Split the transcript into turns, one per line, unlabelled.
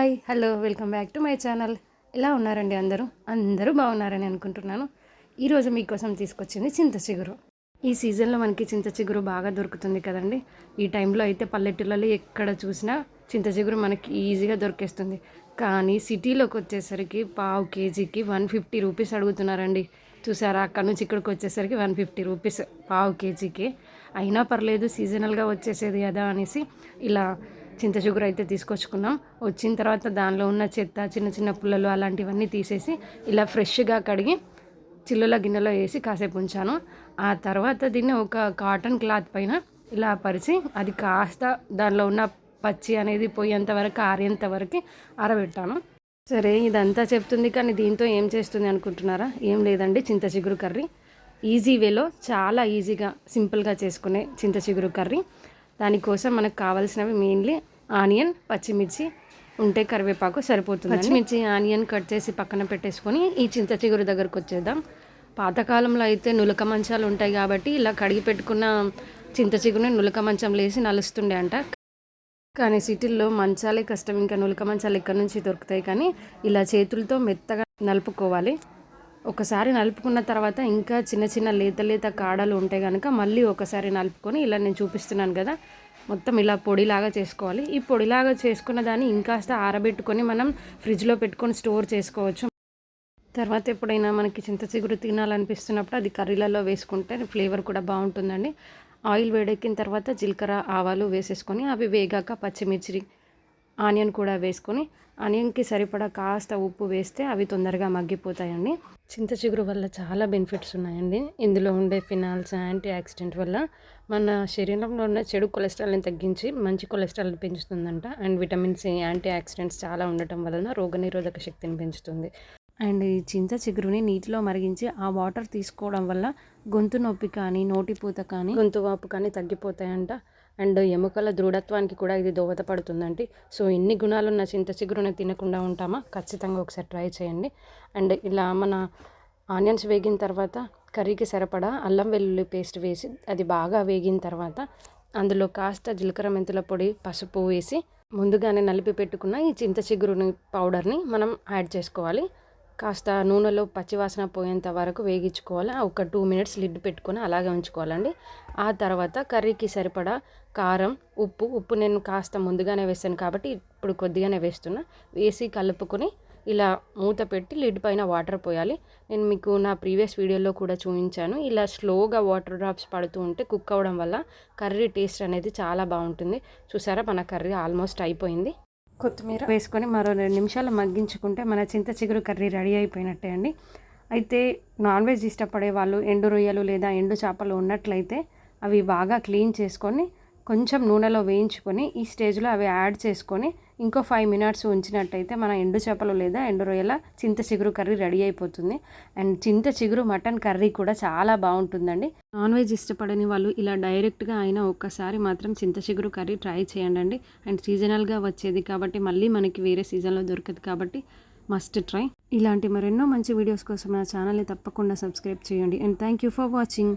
Hi hello welcome back to my channel. ఎలా ఉన్నారండి అందరూ? అందరూ బాగున్నారని అనుకుంటున్నాను. ఈరోజు మీకోసం తీసుకొచ్చింది చింత చిగురు. ఈ సీజన్లో మనకి చింత చిగురు బాగా దొరుకుతుంది కదండి. ఈ టైంలో అయితే పల్లెటూళ్ళలో ఎక్కడ చూసినా చింత చిగురు మనకి ఈజీగా దొరికేస్తుంది. కానీ సిటీలోకి వచ్చేసరికి పావు కేజీకి వన్ ఫిఫ్టీ రూపీస్ అడుగుతున్నారండి. చూసారా? అక్కడ నుంచి ఇక్కడికి వచ్చేసరికి వన్ ఫిఫ్టీ రూపీస్ పావు కేజీకి. అయినా పర్లేదు సీజనల్గా వచ్చేసేది కదా అనేసి ఇలా చింత చిగురు అయితే తీసుకొచ్చుకున్నాం. వచ్చిన తర్వాత దానిలో ఉన్న చెత్త చిన్న చిన్న పుల్లలు అలాంటివన్నీ తీసేసి ఇలా ఫ్రెష్గా కడిగి చిల్లుల గిన్నెలో వేసి కాసేపు ఉంచాను. ఆ తర్వాత దీన్ని ఒక కాటన్ క్లాత్ పైన ఇలా పరిచి అది కాస్త దానిలో ఉన్న పచ్చి అనేది పోయేంత వరకు ఆరేంత వరకు ఆరబెట్టాను. సరే ఇదంతా చెప్తుంది కానీ దీంతో ఏం చేస్తుంది అనుకుంటున్నారా? ఏం లేదండి చింత చిగురు కర్రీ. ఈజీ వేలో చాలా ఈజీగా సింపుల్గా చేసుకునే చింత చిగురు కర్రీ. దానికోసం మనకు కావాల్సినవి మెయిన్లీ ఆనియన్ పచ్చిమిర్చి ఉంటే కరివేపాకు సరిపోతుంది పచ్చిమిర్చి ఆనియన్ కట్ చేసి పక్కన పెట్టేసుకొని ఈ చింత చిగురు దగ్గరకు వచ్చేద్దాం. పాతకాలంలో అయితే నులక మంచాలు ఉంటాయి కాబట్టి ఇలా కడిగి పెట్టుకున్న చింత చిగురుని నులక మంచం లేసి నలుస్తుండే అంట. కానీ సిటీల్లో మంచాలే కష్టం. ఇంకా నులక మంచాలు ఎక్కడి నుంచి దొరుకుతాయి? కానీ ఇలా చేతులతో మెత్తగా నలుపుకోవాలి. ఒకసారి నలుపుకున్న తర్వాత ఇంకా చిన్న చిన్న లేత లేత కాడలు ఉంటాయి కనుక మళ్ళీ ఒకసారి నలుపుకొని ఇలా నేను చూపిస్తున్నాను కదా మొత్తం ఇలా పొడిలాగా చేసుకోవాలి. ఈ పొడిలాగా చేసుకున్న దాన్ని ఇంకాస్త ఆరబెట్టుకొని మనం ఫ్రిడ్జ్లో పెట్టుకొని స్టోర్ చేసుకోవచ్చు. తర్వాత ఎప్పుడైనా మనకి చింత చిగురు తినాలనిపిస్తున్నప్పుడు అది కర్రీలలో వేసుకుంటే ఫ్లేవర్ కూడా బాగుంటుందండి. ఆయిల్ వేడెక్కిన తర్వాత జీలకర్ర ఆవాలు వేసేసుకొని అవి వేగాక పచ్చిమిర్చి ఆనియన్ కూడా వేసుకొని ఆనియన్కి సరిపడా కాస్త ఉప్పు వేస్తే అవి తొందరగా మగ్గిపోతాయండి. చింత చిగురు వల్ల చాలా బెనిఫిట్స్ ఉన్నాయండి. ఇందులో ఉండే ఫినాల్స్ యాంటీ ఆక్సిడెంట్ వల్ల మన శరీరంలో ఉన్న చెడు కొలెస్ట్రాల్ని తగ్గించి మంచి కొలెస్ట్రాల్ని పెంచుతుందంట. And vitamin C antioxidants చాలా ఉండటం వలన రోగనిరోధక శక్తిని పెంచుతుంది. అండ్ ఈ చింత చిగురుని నీటిలో మరిగించి ఆ వాటర్ తీసుకోవడం వల్ల గొంతు నొప్పి కానీ నోటిపూత కానీ గొంతు వాపు కానీ తగ్గిపోతాయంట. అండ్ ఎముకల దృఢత్వానికి కూడా ఇది దోహదపడుతుందండి. సో ఎన్ని గుణాలున్న చింత చిగురుని తినకుండా ఉంటామా? ఖచ్చితంగా ఒకసారి ట్రై చేయండి. అండ్ ఇలా మన ఆనియన్స్ వేగిన తర్వాత కర్రీకి సరిపడా అల్లం వెల్లుల్లి పేస్ట్ వేసి అది బాగా వేగిన తర్వాత అందులో కాస్త జీలకర్ర మెంతుల పొడి పసుపు వేసి ముందుగానే నలిపి పెట్టుకున్న ఈ చింత చిగురుని పౌడర్ని మనం యాడ్ చేసుకోవాలి. కాస్త నూనెలో పచ్చివాసన పోయేంత వరకు వేగించుకోవాలి. ఒక టూ మినిట్స్ లిడ్ పెట్టుకొని అలాగే ఉంచుకోవాలండి. ఆ తర్వాత కర్రీకి సరిపడా కారం ఉప్పు ఉప్పు నేను కాస్త ముందుగానే వేసాను కాబట్టి ఇప్పుడు కొద్దిగానే వేస్తున్నా. వేసి కలుపుకొని ఇలా మూత పెట్టి లిడ్ పైన వాటర్ పోయాలి. నేను మీకు నా ప్రీవియస్ వీడియోలో కూడా చూపించాను. ఇలా స్లోగా వాటర్ డ్రాప్స్ పడుతూ ఉంటే కుక్ అవ్వడం వల్ల కర్రీ టేస్ట్ అనేది చాలా బాగుంటుంది. చూసారా మన కర్రీ ఆల్మోస్ట్ అయిపోయింది. కొత్తిమీర. వేసుకొని మరో రెండు నిమిషాలు మగ్గించుకుంటే మన చింత చిగురు కర్రీ రెడీ అయిపోయినట్టే అండి. అయితే నాన్ వెజ్ ఇష్టపడే వాళ్ళు ఎండు రొయ్యలు లేదా ఎండు చేపలు ఉన్నట్లయితే అవి బాగా క్లీన్ చేసుకొని కొంచెం నూనెలో వేయించుకొని ఈ స్టేజ్లో అవి యాడ్ చేసుకొని ఇంకో ఫైవ్ మినిట్స్ ఉంచినట్టయితే మన ఎండు చేపలు లేదా ఎండు రొయ్యల చింత చిగురు కర్రీ రెడీ అయిపోతుంది. అండ్ చింత చిగురు మటన్ కర్రీ కూడా చాలా బాగుంటుందండి. నాన్ వెజ్ ఇష్టపడని వాళ్ళు ఇలా డైరెక్ట్గా అయినా ఒక్కసారి మాత్రం చింత చిగురు కర్రీ ట్రై చేయండి అండ్ సీజనల్గా వచ్చేది కాబట్టి మళ్ళీ మనకి వేరే సీజన్లో దొరకదు కాబట్టి మస్ట్ ట్రై ఇలాంటి మరెన్నో మంచి వీడియోస్ కోసం నా ఛానల్ని తప్పకుండా సబ్స్క్రైబ్ చేయండి. And thank you for watching